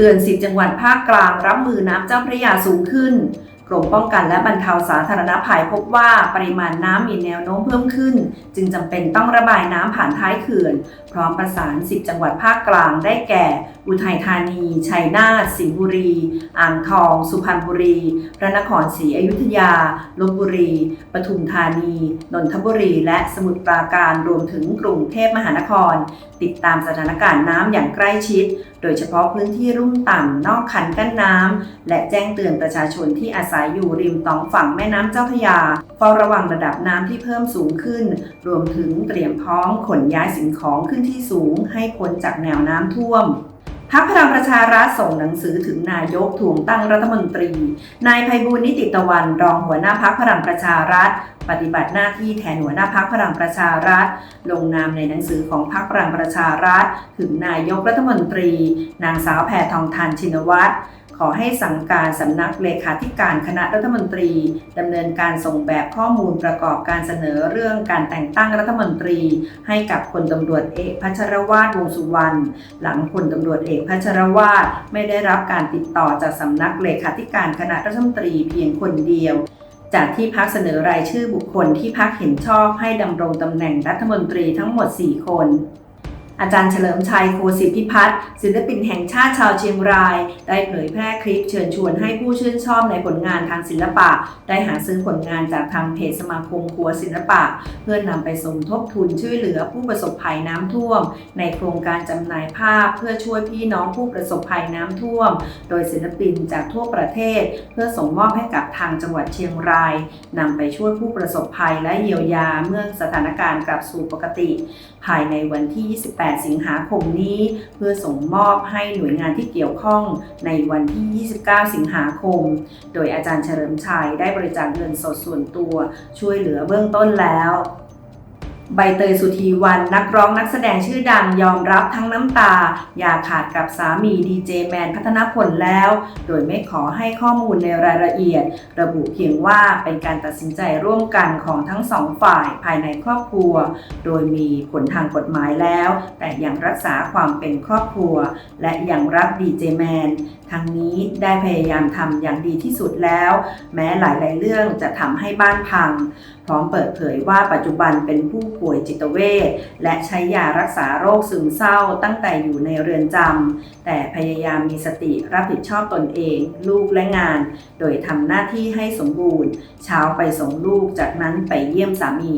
เตือนสิบจังหวัดภาคกลางรับมือน้ำเจ้าพระยาสูงขึ้น กรมป้องกันและบรรเทาสาธารณภัยพบว่าปริมาณน้ำมีแนวโน้มเพิ่มขึ้น จึงจำเป็นต้องระบายน้ำผ่านท้ายเขื่อน พร้อมประสาน 10 จังหวัดภาคกลางได้แก่ อุทัยธานี ชัยนาท สิงห์บุรี อ่างทอง สุพรรณบุรี พระนครศรีอยุธยา ลบบุรี ปทุมธานี นนทบุรี และสมุทรปราการรวมถึงกรุงเทพมหานคร ติดตามสถานการณ์น้ำอย่างใกล้ชิด โดยเฉพาะพื้นที่รุ่มต่ำนอกคันกั้นน้ำและแจ้งเตือนประชาชนที่อาศัยอยู่ริมตองฝั่งแม่น้ำเจ้าพระยาเฝ้าระวังระดับน้ำที่เพิ่มสูงขึ้น รวมถึงเตรียมพร้อมขนย้ายสิ่งของขึ้นที่สูง ให้พ้นจากแนวน้ำท่วมพักพลังประชารัฐส่งหนังสือถึงนายกทวงตั้งรัฐมนตรี นายไพบูลนิติตะวันรองหัวหน้าพักพลังประชารัฐ ปฏิบัติหน้าที่แทนหัวหน้าพักพลังประชารัฐ ลงนามในหนังสือของพักพลังประชารัฐ ถึงนายกรัฐมนตรี นางสาวแพทองทานชินวัตร ขอให้สั่งการสำนักเลขาธิการคณะรัฐมนตรีดำเนินการส่งแบบข้อมูลประกอบการเสนอเรื่องการแต่งตั้งรัฐมนตรี ให้กับพลตำรวจเอกพัชรวาทวงสุวรรณหลังพลตำรวจเอกพัชรวาทไม่ได้รับการติดต่อจากสำนักเลขาธิการคณะรัฐมนตรีเพียงคนเดียวจากที่พักเสนอรายชื่อบุคคลที่พักเห็นชอบให้ดำรงตำแหน่งรัฐมนตรีทั้งหมด 4 คน อาจารย์เฉลิมชัยโคสิทธิพัฒน์ศิลปินแห่งชาติชาวเชียงราย ได้เผยแพร่คลิปเชิญชวนให้ผู้ชื่นชอบในผลงานทางศิลปะ ได้หาซื้อผลงานจากทางเพจสมาคมครัวศิลปะ เพื่อนำไปสมทบทุนช่วยเหลือผู้ประสบภัยน้ำท่วม ในโครงการจำหน่ายภาพเพื่อช่วยพี่น้องผู้ประสบภัยน้ำท่วม โดยศิลปินจากทั่วประเทศ เพื่อส่งมอบให้กับทางจังหวัดเชียงรายนำไปช่วยผู้ประสบภัยและเยียวยาเมื่อสถานการณ์กลับสู่ปกติ ภายในวันที่ 28 8 สิงหาคมนี้ เพื่อส่งมอบให้หน่วยงานที่เกี่ยวข้องในวันที่ 29 สิงหาคม โดยอาจารย์เฉลิมชัยได้บริจาคเงินสดส่วนตัว ช่วยเหลือเบื้องต้นแล้ว ใบเตยสุธีวันนักร้องนักแสดงชื่อดังยอมรับทั้งน้ำตา อย่าขาดกับสามีดีเจแมนพัฒนพลแล้ว โดยไม่ขอให้ข้อมูลในรายละเอียด ระบุเพียงว่าเป็นการตัดสินใจร่วมกันของทั้งสองฝ่ายภายในครอบครัว โดยมีผลทางกฎหมายแล้ว แต่ยังรักษาความเป็นครอบครัว และยังรักดีเจแมนทั้งนี้ได้พยายามทำอย่างดีที่สุดแล้ว แม้หลาย ๆ เรื่องจะทำให้บ้านพัง พร้อมเปิดเผยว่าปัจจุบันเป็นผู้ป่วยจิตเวชและใช้ยารักษาโรคซึมเศร้าตั้งแต่อยู่ในเรือนจำแต่พยายามมีสติรับผิดชอบตนเอง ลูกและงาน โดยทำหน้าที่ให้สมบูรณ์ เช้าไปส่งลูกจากนั้นไปเยี่ยมสามี